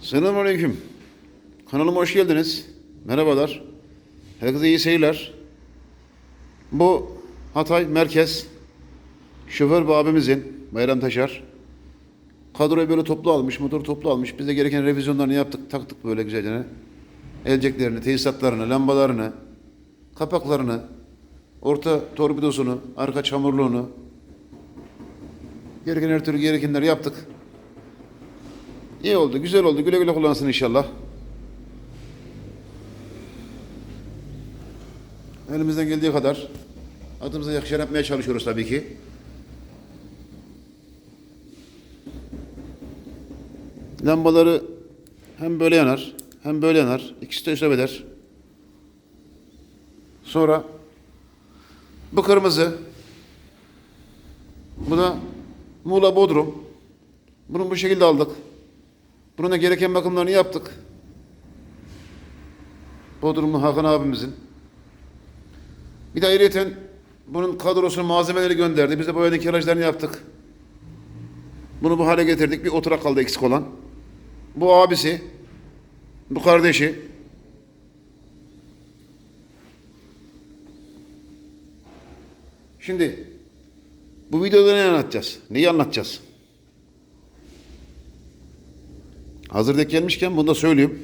Selamünaleyküm. Kanalıma hoş geldiniz. Merhabalar. Herkese iyi seyirler. Bu Hatay Merkez şoför abimizin Bayram Taşar. Kadroyu böyle toplu almış, motoru toplu almış. Biz de gereken revizyonlarını yaptık, taktık böyle güzelce. Elceklerini, tesisatlarını, lambalarını, kapaklarını, orta torpidosunu, arka çamurluğunu, gereken her türlü gerekenleri yaptık. İyi oldu, güzel oldu. Güle güle kullansın inşallah. Elimizden geldiği kadar adımıza yakışan yapmaya çalışıyoruz tabii ki. Lambaları hem böyle yanar hem böyle yanar. İkisi de üstüne eder. Sonra bu kırmızı bu da Muğla Bodrum. Bunu bu şekilde aldık. Bunun da gereken bakımlarını yaptık. Bodrumlu Hakan abimizin. Bir de ayrıyeten bunun kadrosunu malzemeleri gönderdi. Biz de boyanın kirajlarını yaptık. Bunu bu hale getirdik. Bir oturak kaldı eksik olan. Bu abisi, bu kardeşi. Şimdi bu videoda ne anlatacağız? Neyi anlatacağız? Hazır gelmişken bunu da söyleyeyim.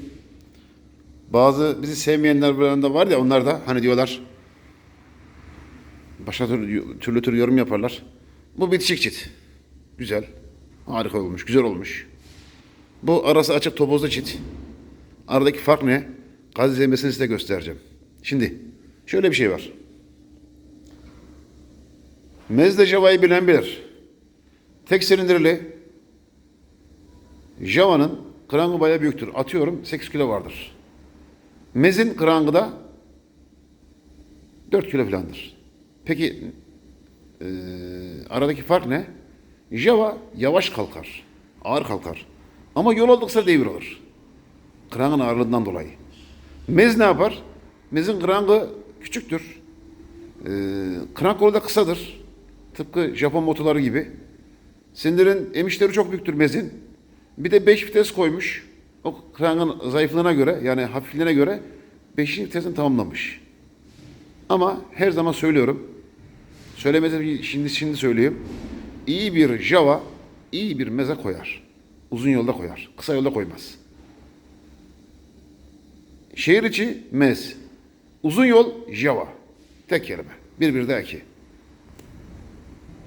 Bazı bizi sevmeyenler falan da var ya onlar da hani diyorlar başka türlü, türlü türlü yorum yaparlar. Bu bitişik çit. Güzel. Harika olmuş. Güzel olmuş. Bu arası açık topozlu çit. Aradaki fark ne? Gaz izlemesini size göstereceğim. Şimdi şöyle bir şey var. Mezde Java'yı bilen bilir. Tek silindirli Java'nın krangı bayağı büyüktür. Atıyorum 8 kilo vardır. Mez'in krangı da 4 kilo falandır. Peki eee, aradaki fark ne? Java yavaş kalkar, ağır kalkar. Ama yol aldıkça devir olur. Krangın ağırlığından dolayı. Mez ne yapar? Mez'in krangı küçüktür. Eee krank kolu da kısadır. Tıpkı Japon motoları gibi. Sindirin emişleri çok büyüktür mezin. Bir de 5 vites koymuş. O krangın zayıflığına göre yani hafifliğine göre 5. vitesini tamamlamış. Ama her zaman söylüyorum. Söylemedim şimdi şimdi söyleyeyim. İyi bir Java iyi bir meze koyar. Uzun yolda koyar. Kısa yolda koymaz. Şehir içi mez. Uzun yol Java. Tek kelime. Bir bir iki.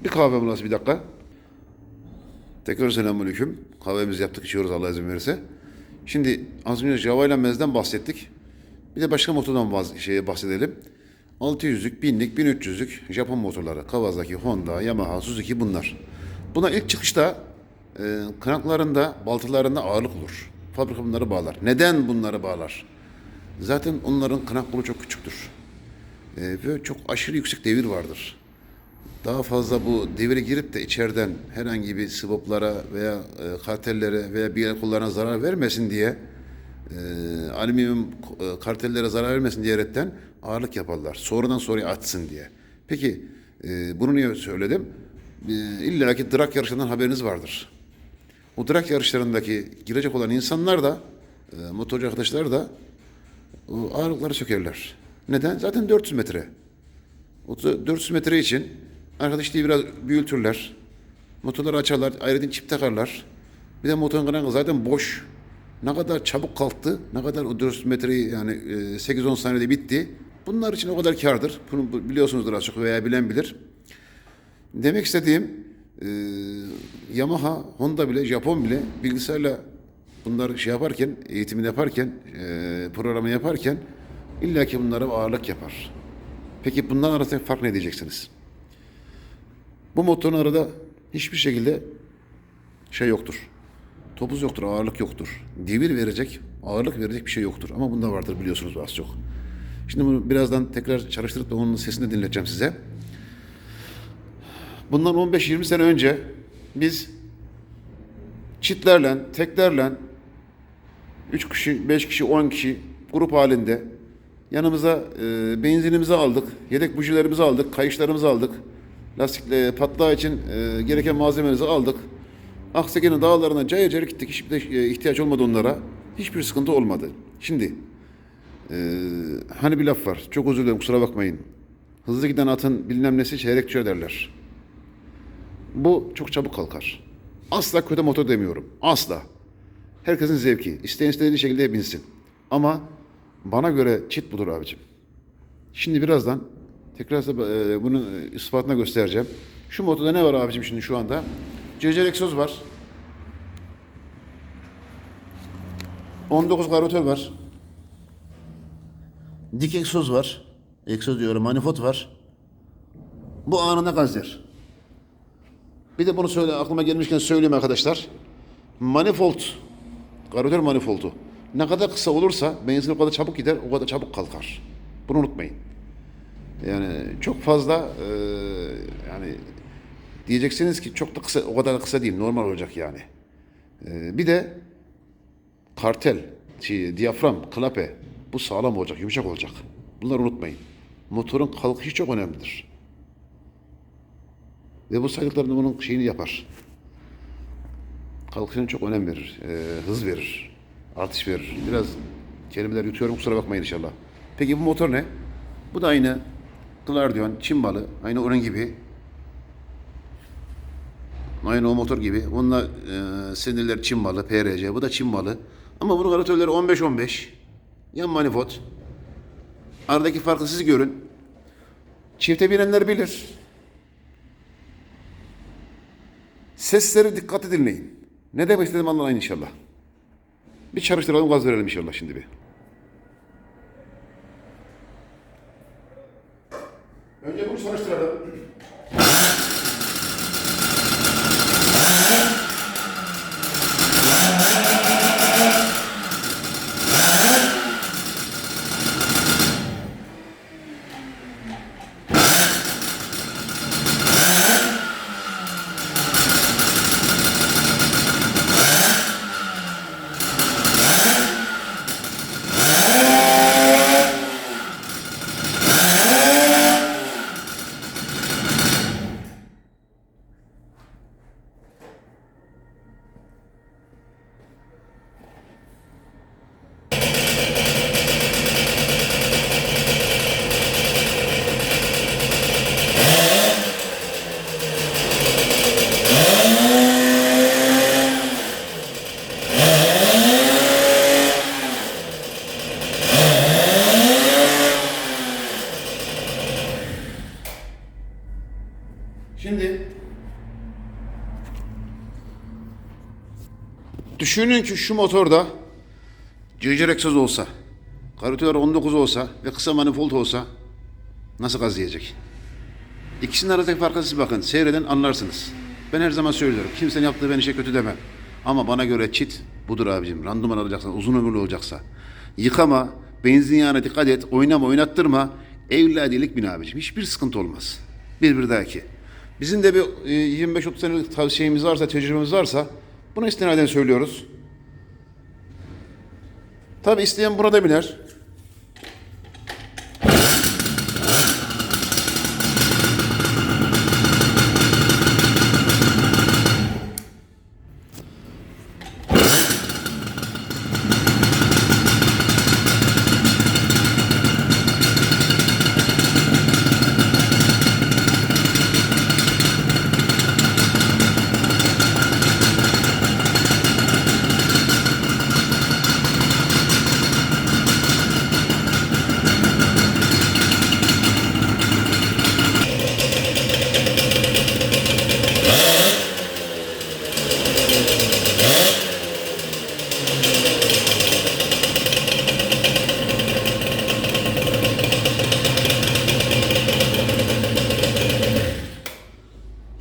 Bir kahve molası bir dakika. Tekrar selamünaleyküm. Kahvemizi yaptık içiyoruz Allah izin verirse. Şimdi az önce Java ile Mez'den bahsettik. Bir de başka motordan vaz- şeye bahsedelim. 600'lük, 1000'lik, 1300'lük Japon motorları. Kawasaki, Honda, Yamaha, Suzuki bunlar. Buna ilk çıkışta e, kranklarında, baltalarında ağırlık olur. Fabrika bunları bağlar. Neden bunları bağlar? Zaten onların krank kolu çok küçüktür. E, ve çok aşırı yüksek devir vardır daha fazla bu devire girip de içeriden herhangi bir sıvaplara veya e, kartellere veya bir kullarına zarar vermesin diye e, alüminyum e, kartellere zarar vermesin diyerekten ağırlık yaparlar. Sonradan sonraya açsın diye. Peki e, bunu niye söyledim? E, İlla ki drag yarışlarından haberiniz vardır. O drag yarışlarındaki girecek olan insanlar da e, motorcu arkadaşlar da o ağırlıkları sökerler. Neden? Zaten 400 metre. O da 400 metre için arkadaşlığı biraz büyütürler. Motorları açarlar, ayrıca çip takarlar. Bir de motorun kanalı zaten boş. Ne kadar çabuk kalktı, ne kadar o 400 metreyi yani e, 8-10 saniyede bitti. Bunlar için o kadar kardır. Bunu bu- biliyorsunuzdur az çok veya bilen bilir. Demek istediğim e, Yamaha, Honda bile, Japon bile bilgisayarla bunlar şey yaparken, eğitimini yaparken, e, programı yaparken illaki bunlara ağırlık yapar. Peki bundan arasındaki fark ne diyeceksiniz? Bu motorun arada hiçbir şekilde şey yoktur. Topuz yoktur, ağırlık yoktur. Devir verecek, ağırlık verecek bir şey yoktur. Ama bunda vardır biliyorsunuz az çok. Şimdi bunu birazdan tekrar çalıştırıp da onun sesini dinleteceğim size. Bundan 15-20 sene önce biz çitlerle, teklerle 3 kişi, 5 kişi, 10 kişi grup halinde yanımıza e, benzinimizi aldık, yedek bujilerimizi aldık, kayışlarımızı aldık. Lastikle patlağı için e, gereken malzemelerimizi aldık. Akseke'nin dağlarına cayır cayır gittik. Hiçbir e, ihtiyaç olmadı onlara. Hiçbir sıkıntı olmadı. Şimdi e, hani bir laf var. Çok özür dilerim kusura bakmayın. Hızlı giden atın bilmem nesi çeyrek düşer derler. Bu çok çabuk kalkar. Asla kötü motor demiyorum. Asla. Herkesin zevki. İsteyen istediği şekilde binsin. Ama bana göre çit budur abicim. Şimdi birazdan tekrar e, bunun ispatını göstereceğim. Şu motorda ne var abicim şimdi şu anda? CC egzoz var. 19 karbüratör var. Dik egzoz var. Egzoz diyorum manifold var. Bu anında gaz yer. Bir de bunu söyle aklıma gelmişken söyleyeyim arkadaşlar. Manifold, karbüratör manifoldu. Ne kadar kısa olursa benzin o kadar çabuk gider, o kadar çabuk kalkar. Bunu unutmayın. Yani çok fazla e, yani diyeceksiniz ki çok da kısa, o kadar da kısa değil, normal olacak yani. E, bir de kartel, şey, diyafram, klape bu sağlam olacak, yumuşak olacak. Bunları unutmayın. Motorun kalkışı çok önemlidir. Ve bu saydıklarında bunun şeyini yapar. Kalkışına çok önem verir. e, hız verir. Artış verir. Biraz kelimeler yutuyorum kusura bakmayın inşallah. Peki bu motor ne? Bu da aynı Glardion, Çin malı. Aynı onun gibi. Aynı o motor gibi. Bununla e, sinirler Çin malı, PRC. Bu da Çin malı. Ama bunun karatörleri 15-15. Yan manifold. Aradaki farkı siz görün. Çifte binenler bilir. Sesleri dikkatli dinleyin. Ne demek istediğimi anlayın inşallah. Bir çalıştıralım gaz verelim inşallah şimdi bir. Önce bunu çalıştıralım. düşünün ki şu motorda cırcır egzoz olsa, karotiler 19 olsa ve kısa manifold olsa nasıl gaz yiyecek? İkisinin arasındaki farkı siz bakın, seyreden anlarsınız. Ben her zaman söylüyorum, kimsenin yaptığı ben işe kötü demem. Ama bana göre çit budur abicim. Randıman alacaksan, uzun ömürlü olacaksa. Yıkama, benzin yağına dikkat et, oynama, oynattırma. Evladilik bin abicim. Hiçbir sıkıntı olmaz. Bir bir daha iki. Bizim de bir e, 25-30 senelik tavsiyemiz varsa, tecrübemiz varsa buna istinaden söylüyoruz. Tabi isteyen burada biner.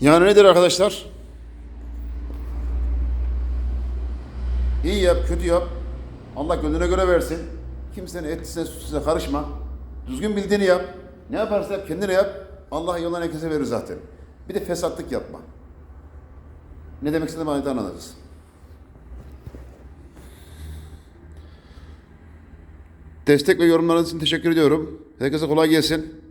Yani nedir arkadaşlar? İyi yap, kötü yap. Allah gönlüne göre versin. Kimsenin etisine sütüne karışma. Düzgün bildiğini yap. Ne yaparsa yap, kendine yap. Allah yoluna herkese verir zaten. Bir de fesatlık yapma. Ne demek istediğimi aniden anlarız. Destek ve yorumlarınız için teşekkür ediyorum. Herkese kolay gelsin.